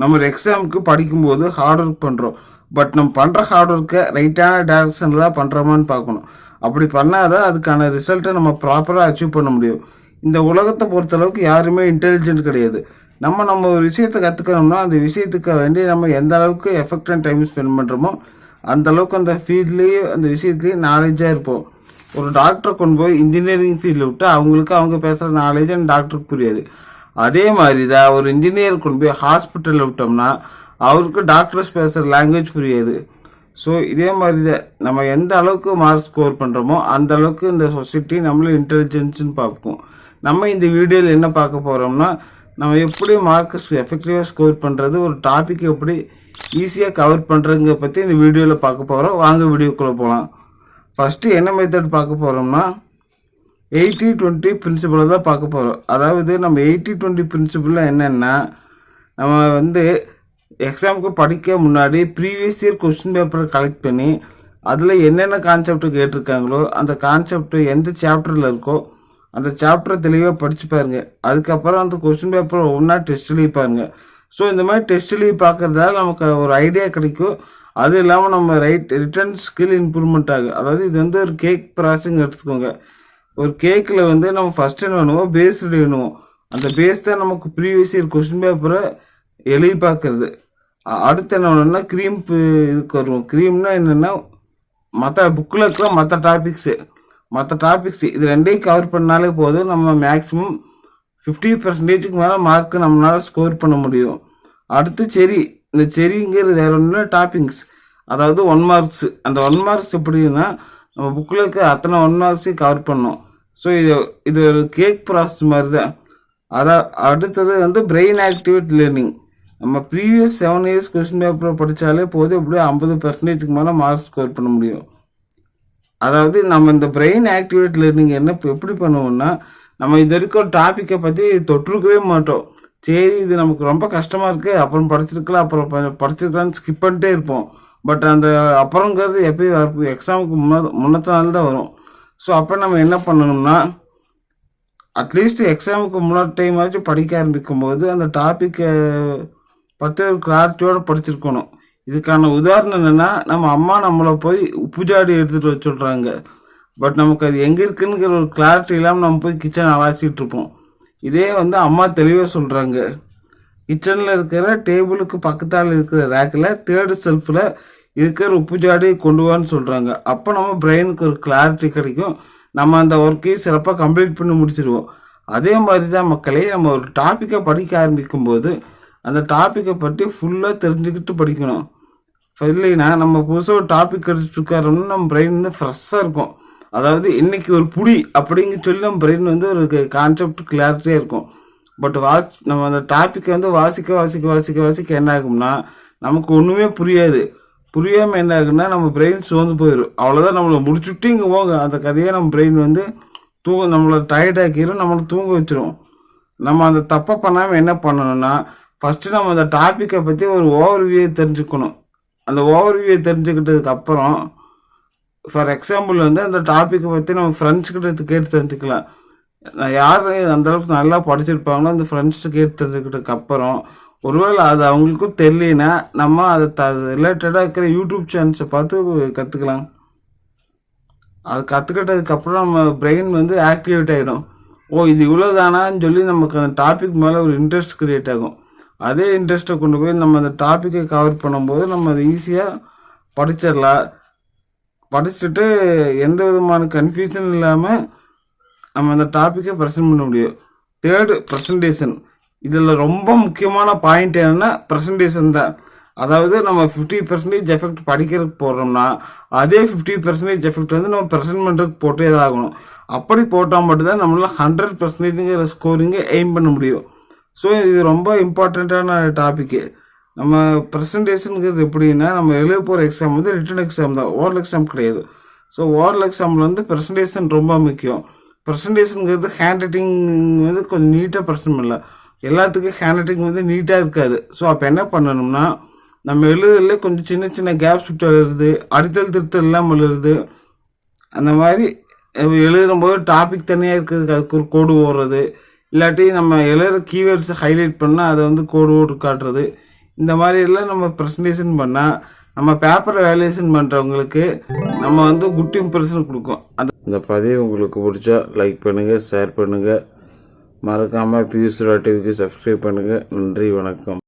நம்ம ஒரு எக்ஸாமுக்கு படிக்கும்போது ஹார்ட் ஒர்க் பண்ணுறோம் பட் நம்ம பண்ணுற ஹார்ட் ஒர்க்கை ரைட்டான டேரக்ஷனில் தான் பண்ணுறோமான்னு பார்க்கணும். அப்படி பண்ணாதான் அதுக்கான ரிசல்ட்டை நம்ம ப்ராப்பராக அச்சீவ் பண்ண முடியும். இந்த உலகத்தை பொறுத்தளவுக்கு யாருமே இன்டெலிஜென்ட் கிடையாது. நம்ம நம்ம ஒரு விஷயத்தை கற்றுக்கணும்னா அந்த விஷயத்துக்கு வேண்டி நம்ம எந்த அளவுக்கு எஃபெக்ட் அண்ட் டைம் ஸ்பெண்ட் பண்ணுறோமோ அந்த அளவுக்கு அந்த ஃபீல்ட்லேயே அந்த விஷயத்துலேயே நாலேஜாக இருப்போம். ஒரு டாக்டரை கொண்டு போய் இன்ஜினியரிங் ஃபீல்டில் விட்டு அவங்களுக்கு அவங்க பேசுகிற நாலேஜ் அந்த டாக்டருக்கு புரியாது. அதே மாதிரி தான் ஒரு இன்ஜினியர் கொண்டு போய் ஹாஸ்பிட்டலில் விட்டோம்னா அவருக்கு டாக்டர்ஸ் பேசுகிற லாங்குவேஜ் புரியாது. ஸோ இதே மாதிரி தான் நம்ம எந்த அளவுக்கு மார்க் ஸ்கோர் பண்ணுறோமோ அந்த அளவுக்கு இந்த சொசைட்டி நம்மளும் இன்டெலிஜென்ஸ்னு பார்ப்போம் நம்ம இந்த வீடியோவில் என்ன பார்க்க போகிறோம்னா நம்ம எப்படி மார்க் எஃபெக்டிவாக ஸ்கோர் பண்ணுறது ஒரு டாபிக் எப்படி ஈஸியாக கவர் பண்ணுறதுங்க பற்றி இந்த வீடியோவில் பார்க்க போகிறோம் வாங்க வீடியோக்குள்ளே போகலாம் ஃபஸ்ட்டு என்ன மெத்தட் பார்க்க போகிறோம்னா எயிட்டி டுவெண்ட்டி பிரின்சிபலை தான் பார்க்க போகிறோம் அதாவது நம்ம எயிட்டி டுவெண்ட்டி பிரின்சிபலில் என்னென்னா நம்ம வந்து எக்ஸாமுக்கு படிக்க முன்னாடி ப்ரீவியஸ் இயர் கொஸ்டின் பேப்பரை கலெக்ட் பண்ணி அதில் என்னென்ன கான்செப்ட் கேட்டிருக்காங்களோ அந்த கான்செப்ட் எந்த சாப்டரில் இருக்கோ அந்த சாப்டரை தெளிவாக படித்து பாருங்க. அதுக்கப்புறம் அந்த கொஸ்டின் பேப்பரை ஒன்றா டெஸ்ட் எழுதி ஸோ இந்த மாதிரி டெஸ்ட்லேயும் பார்க்குறதால நமக்கு ஒரு ஐடியா கிடைக்கும். அது இல்லாமல் நம்ம ரைட் ரிட்டர்ன் ஸ்கில் இம்ப்ரூவ்மெண்ட் ஆகும் அதாவது இது வந்து ஒரு கேக் ப்ராசஸிங் எடுத்துக்கோங்க. ஒரு கேக்கில் வந்து நம்ம ஃபஸ்ட் என்ன பண்ணுவோம்? பேஸ் ரெடி பண்ணுவோம். அந்த பேஸ் தான் நமக்கு ப்ரீவியஸ் இயர் கொஸ்டின் பேப்பரை எழுதி பார்க்கறது. அடுத்து என்ன பண்ணணும்னா க்ரீம் இதுக்கு வருவோம். க்ரீம்னா என்னென்னா மற்ற புக்கில் இருக்கிற மற்ற டாபிக்ஸு மற்ற டாபிக்ஸ் இது ரெண்டையும் கவர் பண்ணாலே போதும். நம்ம மேக்ஸிமம் ஃபிஃப்டி பர்சன்டேஜுக்கு மேலே மார்க் நம்மளால் ஸ்கோர் பண்ண முடியும். அடுத்து செரி. இந்த செரிங்கிறது வேற ஒன்று டாப்பிங்ஸ் அதாவது ஒன் மார்க்ஸ் அந்த ஒன் மார்க்ஸ் எப்படின்னா நம்ம புக்கில் இருக்க அத்தனை ஒன் மார்க்ஸையும் கவர் பண்ணோம் ஸோ இது இது ஒரு கேக் ப்ராசஸ் மாதிரி தான் அதான் அடுத்தது வந்து பிரெயின் ஆக்டிவேட் லேர்னிங் நம்ம previous seven years question paper படித்தாலே போதும். எப்படியும் ஐம்பது பர்சன்டேஜுக்கு மேலே மார்க் ஸ்கோர் பண்ண முடியும். அதாவது நம்ம இந்த பிரெயின் ஆக்டிவேட் லேர்னிங் என்ன எப்படி பண்ணுவோம்னா நம்ம இது வரைக்கும் டாப்பிக்கை பற்றி தொற்றுக்கவே மாட்டோம். சரி இது நமக்கு ரொம்ப கஷ்டமாக இருக்குது அப்புறம் படிச்சிருக்கலாம் அப்புறம் ப- படிச்சிருக்கலாம்னு ஸ்கிப் பண்ணிட்டே இருப்போம். பட் அந்த அப்புறங்கிறது எப்பயும் எக்ஸாமுக்கு முன்ன முன்னத்த நாள் தான் வரும். ஸோ அப்போ நம்ம என்ன பண்ணணும்னா அட்லீஸ்ட் எக்ஸாமுக்கு முன்னாடி டைம் ஆச்சும் படிக்க ஆரம்பிக்கும் போது அந்த டாப்பிக்கை பற்றி ஒரு கிளாரிட்டியோடு படிச்சிருக்கணும். இதுக்கான உதாரணம் என்னென்னா நம்ம அம்மா நம்மளை போய் உப்பு ஜாடி எடுத்துகிட்டு வர சொல்கிறாங்க பட் நமக்கு அது எங்கே இருக்குங்கிற ஒரு கிளாரிட்டி இல்லாமல் நம்ம போய் கிச்சன் அலாசிட்டு இருப்போம். இதே வந்து அம்மா தெளிவாக சொல்கிறாங்க கிச்சனில் இருக்கிற டேபிளுக்கு பக்கத்தால் இருக்கிற ரேக்கில் தேர்டு செல்ஃபில் இருக்கிற உப்பு ஜாடியை கொண்டு வான்னு சொல்கிறாங்க அப்போ நம்ம பிரெயினுக்கு ஒரு கிளாரிட்டி கிடைக்கும். நம்ம அந்த ஒர்க்கையும் சிறப்பாக கம்ப்ளீட் பண்ணி முடிச்சிடுவோம். அதே மாதிரி தான் மக்களே நம்ம ஒரு டாப்பிக்கை படிக்க ஆரம்பிக்கும் போது அந்த டாப்பிக்கை பற்றி ஃபுல்லாக தெரிஞ்சுக்கிட்டு படிக்கணும். இல்லைன்னா நம்ம புதுசாக ஒரு டாபிக் எடுத்துட்டு நம்ம பிரெயின் வந்து ஃப்ரெஷ்ஷாக இருக்கும். அதாவது இன்னைக்கு ஒரு புடி அப்படிங்க சொல்லி நம்ம பிரெயின் வந்து ஒரு கான்செப்ட் கிளாரிட்டியாக இருக்கும். பட் வாஸ் நம்ம அந்த டாப்பிக்கை வந்து வாசிக்க வாசிக்க வாசிக்க வாசிக்க என்ன ஆகும்னா நமக்கு ஒன்றுமே புரியாது. புரியாமல் என்ன இருக்குன்னா நம்ம பிரெயின் சோர்ந்து போயிடும் அவ்வளோதான் நம்மளை முடிச்சுட்டு இங்கே போங்க. அந்த கதையை நம்ம பிரெயின் வந்து தூங்க நம்மளை டயர்ட் ஆக்கிடும் நம்மளை தூங்க வச்சிரும். நம்ம அந்த தப்பை பண்ணாமல் என்ன பண்ணணும்னா ஃபஸ்ட்டு நம்ம அந்த டாப்பிக்கை பற்றி ஒரு ஓவர்வியூ தெரிஞ்சுக்கணும். அந்த ஓவர்வியூ தெரிஞ்சுக்கிட்டதுக்கு அப்புறம் ஃபார் எக்ஸாம்பிள் வந்து அந்த டாப்பிக்கை பற்றி நம்ம ஃப்ரெண்ட்ஸ்கிட்ட கேட்டு தெரிஞ்சுக்கலாம். நான் யார் அந்தளவுக்கு நல்லா படிச்சிருப்பாங்களோ அந்த ஃப்ரெண்ட்ஸ்கிட்ட கேட்டு தெரிஞ்சுக்கிட்டதுக்கு அப்புறம் ஒருவேளை அது அவங்களுக்கும் தெரியலனா நம்ம அதை த ரிலேட்டடாக இருக்கிற யூடியூப் சேனல்ஸை பார்த்து கற்றுக்கலாம் அது கற்றுக்கிட்டதுக்கப்புறம் நம்ம பிரெயின் வந்து ஆக்டிவேட் ஆகிடும் ஓ இது இவ்வளோதானான்னு சொல்லி நமக்கு அந்த டாபிக் மேலே ஒரு இன்ட்ரெஸ்ட் க்ரியேட் ஆகும். அதே இன்ட்ரெஸ்ட்டை கொண்டு போய் நம்ம அந்த டாப்பிக்கை கவர் பண்ணும்போது நம்ம அதை ஈஸியாக படிச்சிடலாம். படிச்சுட்டு எந்த விதமான கன்ஃபியூஷன் இல்லாமல் நம்ம அந்த டாப்பிக்கை ப்ரெசென்ட் பண்ண முடியும். தேர்டு ப்ரெசன்டேஷன் இதில் ரொம்ப முக்கியமான பாயிண்ட் என்னென்னா ப்ரெசன்டேஷன் தான் அதாவது நம்ம ஃபிஃப்டி பர்சன்டேஜ் எஃபெக்ட் படிக்கிறதுக்கு போடுறோம்னா அதே ஃபிஃப்டி பர்சன்டேஜ் எஃபெக்ட் வந்து நம்ம ப்ரெசென்ட் பண்ணுறதுக்கு போட்டே தான் ஆகணும். அப்படி போட்டால் மட்டும்தான் நம்மளால் ஹண்ட்ரட் பர்சன்டேஜுங்கிற ஸ்கோரிங்கை எய்ம் பண்ண முடியும். ஸோ இது ரொம்ப இம்பார்ட்டண்ட்டான டாப்பிக்கு நம்ம ப்ரெசன்டேஷனுங்கிறது எப்படின்னா நம்ம எழுத போகிற எக்ஸாம் வந்து ரிட்டன் எக்ஸாம் தான். ஓரல் எக்ஸாம் கிடையாது. ஸோ ஓரல் எக்ஸாமில் வந்து ப்ரெசன்டேஷன் ரொம்ப முக்கியம். ப்ரெசன்டேஷனுங்கிறது ஹேண்ட் ரைட்டிங் வந்து கொஞ்சம் நீட்டாக ப்ரெசன்ட் பண்ணல எல்லாத்துக்கும் ஹேண்ட் ரைட்டிங் வந்து நீட்டாக இருக்காது. ஸோ அப்போ என்ன பண்ணணும்னா நம்ம எழுதுறதுல கொஞ்சம் சின்ன சின்ன கேப்ஸ் விட்டு எழுதுறது அடித்தல் திருத்தல் இல்லாமல் எழுதுறது அந்த மாதிரி எழுதும்போது டாபிக் தனியாக இருக்கிறதுக்கு அதுக்கு ஒரு கோடு ஓடுறது இல்லாட்டி நம்ம எழுதுற கீவேர்ட்ஸை ஹைலைட் பண்ணால் அதை வந்து கோடு ஓட்டு காட்டுறது இந்த மாதிரி எல்லாம் நம்ம ப்ரெசன்டேஷன் பண்ணால் நம்ம பேப்பரை வேல்யூஷன் பண்ணுறவங்களுக்கு நம்ம வந்து குட் இம்ப்ரெஷன் கொடுக்கும். அந்த இந்த பதிவு உங்களுக்கு பிடிச்சா லைக் பண்ணுங்கள் ஷேர் பண்ணுங்கள் மறக்காமல் பியூஸ் டிவிக்கு சப்ஸ்கிரைப் பண்ணுங்கள் நன்றி வணக்கம்.